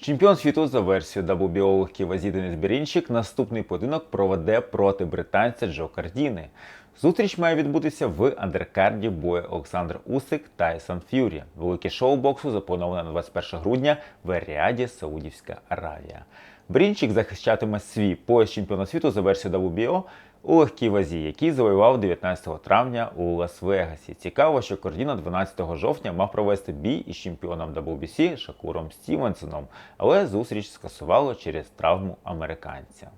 Чемпіон світу за версією WBO біологів Денис Бірінчик наступний поєдинок проведе проти британця Джо Кардіни. Зустріч має відбутися в андеркарді бою Олександр Усик Тайсон Ф'юрі. Велике шоу боксу заплановане на 21 грудня в Ріаді, Саудівська Аравія. Брінчик захищатиме свій пояс чемпіона світу за версією WBO у легкій вазі, який завоював 19 травня у Лас-Вегасі. Цікаво, що Кордіна 12 жовтня мав провести бій із чемпіоном WBC Шакуром Стівенсоном, але зустріч скасувало через травму американця.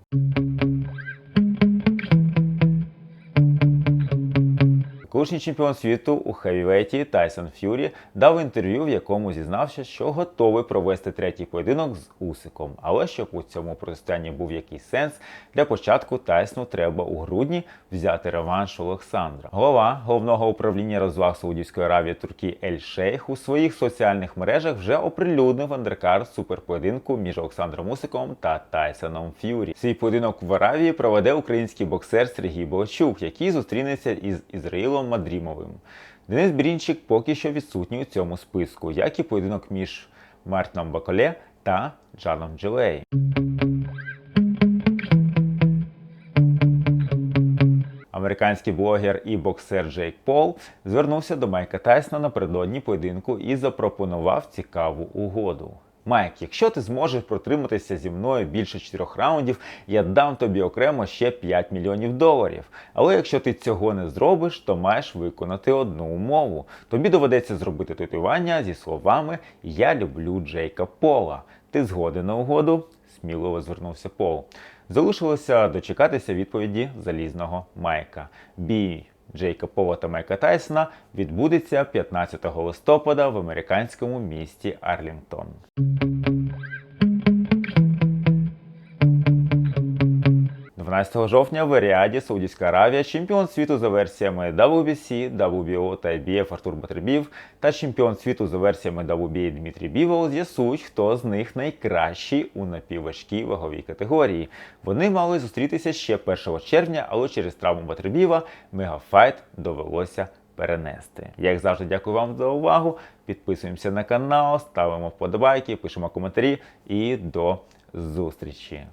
Колишній чемпіон світу у хевівейті Тайсон Ф'юрі дав інтерв'ю, в якому зізнався, що готовий провести третій поєдинок з Усиком. Але щоб у цьому протистоянні був якийсь сенс, для початку Тайсону треба у грудні взяти реванш Олександра. Голова головного управління розваг Саудівської Аравії Туркі Ель Шейх у своїх соціальних мережах вже оприлюднив андеркард суперпоєдинку між Олександром Усиком та Тайсоном Ф'юрі. Свій поєдинок в Аравії проведе український боксер Сергій Богачук, який зустрінеться із Ізраїлом Мадрімовим. Денис Брінчик поки що відсутній у цьому списку, як і поєдинок між Мартином Баколе та Джаном Джилей. Американський блогер і боксер Джейк Пол звернувся до Майка Тайсона напередодні поєдинку і запропонував цікаву угоду. Майк, якщо ти зможеш протриматися зі мною більше чотирьох раундів, я дам тобі окремо ще 5 мільйонів доларів. Але якщо ти цього не зробиш, то маєш виконати одну умову. Тобі доведеться зробити татуювання зі словами Я люблю Джейка Пола. Ти згоден на угоду? сміливо звернувся Пол. Залишилося дочекатися відповіді залізного Майка. Бій Джейка Пова та Майка Тайсона відбудеться 15 листопада в американському місті Арлінгтон. – 12 жовтня в Ріаді, Саудівська Аравія, чемпіон світу за версіями WBC, WBO та IBF Артур Батребів та чемпіон світу за версіями WBA Дмитрій Бівол з'ясують, хто з них найкращий у напівважкій ваговій категорії. Вони мали зустрітися ще 1 червня, але через травму Батребіва мегафайт довелося перенести. Як завжди, дякую вам за увагу. Підписуємося на канал, ставимо вподобайки, пишемо коментарі і до зустрічі.